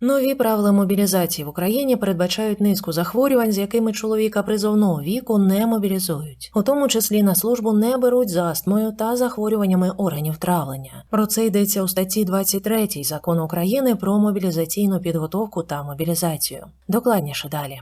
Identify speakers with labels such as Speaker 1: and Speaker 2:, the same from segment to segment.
Speaker 1: Нові правила мобілізації в Україні передбачають низку захворювань, з якими чоловіка призовного віку не мобілізують, у тому числі на службу не беруть з астмою та захворюваннями органів травлення. Про це йдеться у статті 23 закону України про мобілізаційну підготовку та мобілізацію. Докладніше далі.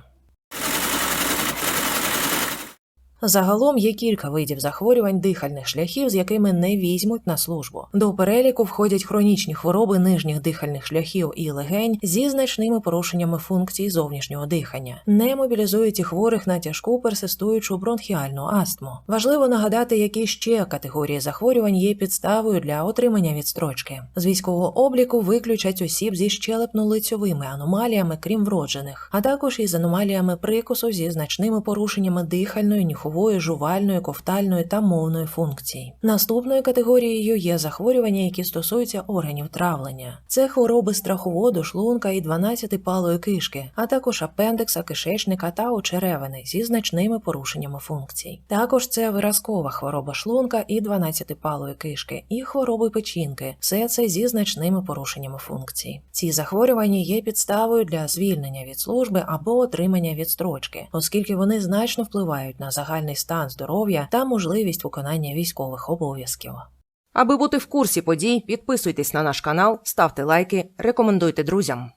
Speaker 1: Загалом є кілька видів захворювань дихальних шляхів, з якими не візьмуть на службу. До переліку входять хронічні хвороби нижніх дихальних шляхів і легень зі значними порушеннями функцій зовнішнього дихання. Не мобілізують і хворих на тяжку персистуючу бронхіальну астму. Важливо нагадати, які ще категорії захворювань є підставою для отримання відстрочки. З військового обліку виключать осіб зі щелепно-лицьовими аномаліями, крім вроджених, а також із аномаліями прикусу зі значними порушеннями дихальної, нюхової, жувальної, ковтальної та мовної функцій. Наступною категорією є захворювання, які стосуються органів травлення. Це хвороби страховоду, шлунка і 12-палої кишки, а також апендикса, кишечника та очеревини зі значними порушеннями функцій. Також це виразкова хвороба шлунка і 12-палої кишки, і хвороби печінки. Все це зі значними порушеннями функцій. Ці захворювання є підставою для звільнення від служби або отримання відстрочки, оскільки вони значно впливають на загальний стан здоров'я та можливість виконання військових обов'язків.
Speaker 2: Аби бути в курсі подій, підписуйтесь на наш канал, ставте лайки, рекомендуйте друзям.